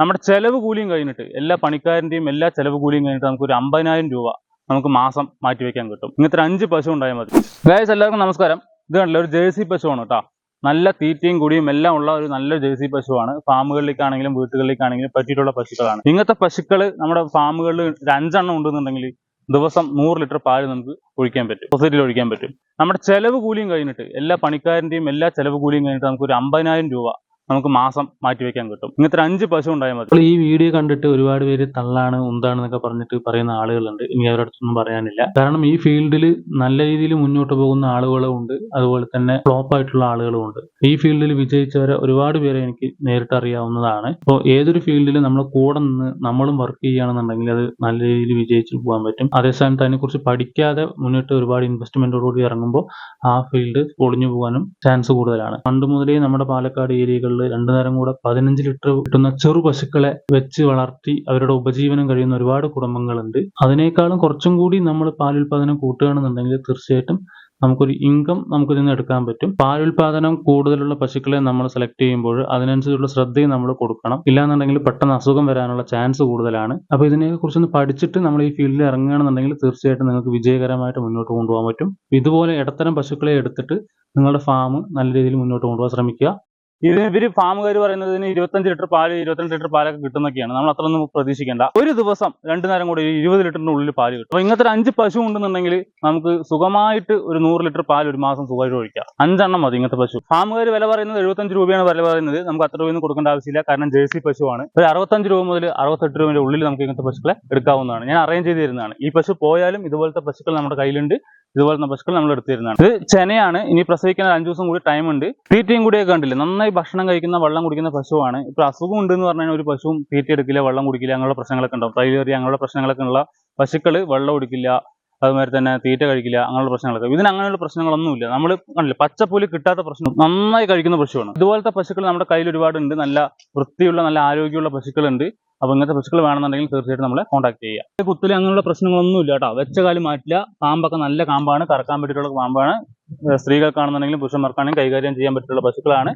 നമ്മുടെ ചെലവ് കൂലിയും കഴിഞ്ഞിട്ട് എല്ലാ പണിക്കാരന്റെയും എല്ലാ ചെലവ് കൂലിയും കഴിഞ്ഞിട്ട് നമുക്ക് ഒരു അമ്പതിനായിരം രൂപ നമുക്ക് മാസം മാറ്റി വെക്കാൻ കിട്ടും. ഇങ്ങനത്തെ അഞ്ച് പശു ഉണ്ടായാൽ മതി. ഗായസ് എല്ലാവർക്കും നമസ്കാരം. ഇത് കണ്ടില്ല ഒരു ജേഴ്സി പശുവാണ് കേട്ടോ. നല്ല തീറ്റയും കൂടിയും എല്ലാം ഉള്ള ഒരു നല്ല ജേഴ്സി പശുവാണ്. ഫാമുകളിലേക്കാണെങ്കിലും വീട്ടുകളിലേക്കാണെങ്കിലും പറ്റിയിട്ടുള്ള പശുക്കളാണ്. ഇങ്ങനത്തെ പശുക്കൾ നമ്മുടെ ഫാമുകളിൽ ഒരു അഞ്ചെണ്ണം ഉണ്ടെന്നുണ്ടെങ്കിൽ ദിവസം നൂറ് ലിറ്റർ പാൽ നമുക്ക് ഒഴിക്കാൻ പറ്റും. സൊസൈറ്റിയിൽ ഒഴിക്കാൻ പറ്റും. നമ്മുടെ ചെലവ് കൂലിയും കഴിഞ്ഞിട്ട് എല്ലാ പണിക്കാരന്റെയും എല്ലാ ചെലവ് കൂലിയും കഴിഞ്ഞിട്ട് നമുക്ക് ഒരു അമ്പതിനായിരം രൂപ നമുക്ക് മാസം മാറ്റി വെക്കാൻ കിട്ടും. ഇങ്ങനത്തെ അഞ്ച് പശു ഉണ്ടായാൽ മതി. ഈ വീഡിയോ കണ്ടിട്ട് ഒരുപാട് പേര് തള്ളാണ് ഉന്താണെന്നൊക്കെ പറഞ്ഞിട്ട് പറയുന്ന ആളുകളുണ്ട്. ഇനി അവരുടെ അടുത്തൊന്നും പറയാനില്ല. കാരണം ഈ ഫീൽഡിൽ നല്ല രീതിയിൽ മുന്നോട്ട് പോകുന്ന ആളുകളും ഉണ്ട്. അതുപോലെ തന്നെ ഫ്ലോപ്പ് ആയിട്ടുള്ള ആളുകളും ഉണ്ട്. ഈ ഫീൽഡിൽ വിജയിച്ചവരെ ഒരുപാട് പേരെ എനിക്ക് നേരിട്ട് അറിയാവുന്നതാണ്. അപ്പോൾ ഏതൊരു ഫീൽഡിൽ നമ്മൾ കൂടെ നിന്ന് നമ്മളും വർക്ക് ചെയ്യുകയാണെന്നുണ്ടെങ്കിൽ അത് നല്ല രീതിയിൽ വിജയിച്ച് പോകാൻ പറ്റും. അതേസമയം അതിനെക്കുറിച്ച് പഠിക്കാതെ മുന്നിട്ട് ഒരുപാട് ഇൻവെസ്റ്റ്മെന്റോടുകൂടി ഇറങ്ങുമ്പോൾ ആ ഫീൽഡ് പൊളിഞ്ഞു പോകാനും ചാൻസ് കൂടുതലാണ്. പണ്ട് മുതലേ നമ്മുടെ പാലക്കാട് ഏരിയകളിൽ രണ്ടു നേരം കൂടെ പതിനഞ്ച് ലിറ്റർ കിട്ടുന്ന ചെറു പശുക്കളെ വെച്ച് വളർത്തി അവരുടെ ഉപജീവനം കഴിയുന്ന ഒരുപാട് കുടുംബങ്ങളുണ്ട്. അതിനേക്കാളും കുറച്ചും കൂടി നമ്മൾ പാലുൽപാദനം കൂട്ടുകയാണെന്നുണ്ടെങ്കിൽ തീർച്ചയായിട്ടും നമുക്കൊരു ഇൻകം നമുക്ക് നിന്ന് എടുക്കാൻ പറ്റും. പാലുൽപാദനം കൂടുതലുള്ള പശുക്കളെ നമ്മൾ സെലക്ട് ചെയ്യുമ്പോൾ അതിനനുസരിച്ചുള്ള ശ്രദ്ധയും നമ്മൾ കൊടുക്കണം. ഇല്ലാന്നുണ്ടെങ്കിൽ പെട്ടെന്ന് അസുഖം വരാനുള്ള ചാൻസ് കൂടുതലാണ്. അപ്പോൾ ഇതിനെ കുറിച്ചൊന്ന് പഠിച്ചിട്ട് നമ്മൾ ഈ ഫീൽഡിൽ ഇറങ്ങുകയാണെന്നുണ്ടെങ്കിൽ തീർച്ചയായിട്ടും നിങ്ങൾക്ക് വിജയകരമായിട്ട് മുന്നോട്ട് കൊണ്ടുപോകാൻ പറ്റും. ഇതുപോലെ ഇടത്തരം പശുക്കളെ എടുത്തിട്ട് നിങ്ങളുടെ ഫാം നല്ല രീതിയിൽ മുന്നോട്ട് കൊണ്ടുപോകാൻ ശ്രമിക്കുക. ഇതിന് ഇവർ ഫാമുകാർ പറയുന്നതിന് ഇരുപത്തഞ്ച് ലിറ്റർ പാൽ ഇരുപത്തിരണ്ട് ലിറ്റർ പാലൊക്കെ കിട്ടുന്നൊക്കെയാണ്. നമ്മൾ അത്രയൊന്നും പ്രതീക്ഷിക്കേണ്ട. ഒരു ദിവസം രണ്ടു നേരം കൂടി ഇരുപത് ലിറ്ററിന്റെ ഉള്ളിൽ പാൽ കിട്ടും. അപ്പൊ ഇങ്ങനത്തെ അഞ്ച് പശു ഉണ്ടെന്നുണ്ടെങ്കിൽ നമുക്ക് സുഖമായിട്ട് ഒരു നൂറ് ലിറ്റർ പാൽ ഒരു മാസം സുഖമായിട്ട് ഒഴിക്കാം. അഞ്ചെണ്ണം മതി ഇങ്ങനത്തെ പശു. ഫാമുകാർ വില പറയുന്നത് എഴുപത്തഞ്ച് രൂപയാണ് വില പറയുന്നത്. നമുക്ക് അത്ര രൂപയൊന്നും കൊടുക്കേണ്ട ആവശ്യമില്ല. കാരണം ജേഴ്സി പശുവാണ്. ഒരു അറുപത്തഞ്ച് രൂപ മുതൽ അറുപത്തെട്ട് രൂപയുടെ ഉള്ളിൽ നമുക്ക് ഇങ്ങനത്തെ പശുക്കളെ എടുക്കാവുന്നതാണ്. ഞാൻ അറേഞ്ച് ചെയ്ത് തരുന്നതാണ്. ഈ പശു പോയാലും ഇതുപോലത്തെ പശുക്കൾ നമ്മുടെ കയ്യിലുണ്ട്. ഇതുപോലത്തെ പശുക്കൾ നമ്മൾ എടുത്തിരുന്നതാണ്. ഇത് ചെനയാണ്. ഇനി പ്രസവിക്കാൻ അഞ്ചു ദിവസം കൂടി ടൈം ഉണ്ട്. തീറ്റയും കൂടിയൊക്കെ കണ്ടില്ല? നന്നായി ഭക്ഷണം കഴിക്കുന്ന വെള്ളം കുടിക്കുന്ന പശുവാണ്. ഇപ്പൊ അസുഖം ഉണ്ട് എന്ന് പറഞ്ഞാൽ ഒരു പശുവും തീറ്റ എടുക്കില്ല വെള്ളം കുടിക്കില്ല അങ്ങനെയുള്ള പ്രശ്നങ്ങളൊക്കെ ഉണ്ടാവും. തൈലേറിയ അങ്ങനെയുള്ള പ്രശ്നങ്ങളൊക്കെ ഉള്ള പശുക്കൾ വെള്ളം കുടിക്കില്ല അതുമാതിരി തന്നെ തീറ്റ കഴിക്കില്ല അങ്ങനെയുള്ള പ്രശ്നങ്ങളൊക്കെ ഇതിന് അങ്ങനെയുള്ള പ്രശ്നങ്ങളൊന്നുമില്ല നമ്മൾ കണ്ടില്ല? പച്ചപ്പൂലി കിട്ടാത്ത പ്രശ്നം. നന്നായി കഴിക്കുന്ന പശുവാണ്. ഇതുപോലത്തെ പശുക്കൾ നമ്മുടെ കയ്യിൽ ഒരുപാടുണ്ട്. നല്ല വൃത്തിയുള്ള നല്ല ആരോഗ്യമുള്ള പശുക്കളുണ്ട്. അപ്പൊ ഇങ്ങനത്തെ പശുക്കൾ വേണമെന്നുണ്ടെങ്കിൽ തീർച്ചയായിട്ടും നമ്മളെ കോൺടാക്ട് ചെയ്യുക. കുത്തിൽ അങ്ങനെയുള്ള പ്രശ്നങ്ങളൊന്നും ഇല്ല കേട്ടോ. വെച്ച കാലം മാറ്റില്ല. കാമ്പൊക്കെ നല്ല കാമ്പാണ്. കറക്കാൻ പറ്റിയിട്ടുള്ള കാമ്പാണ് സ്ത്രീകൾക്കാണെന്നുണ്ടെങ്കിലും പുരുഷന്മാർക്കാണെങ്കിലും കൈകാര്യം ചെയ്യാൻ പറ്റിയിട്ടുള്ള പശുക്കളാണ്.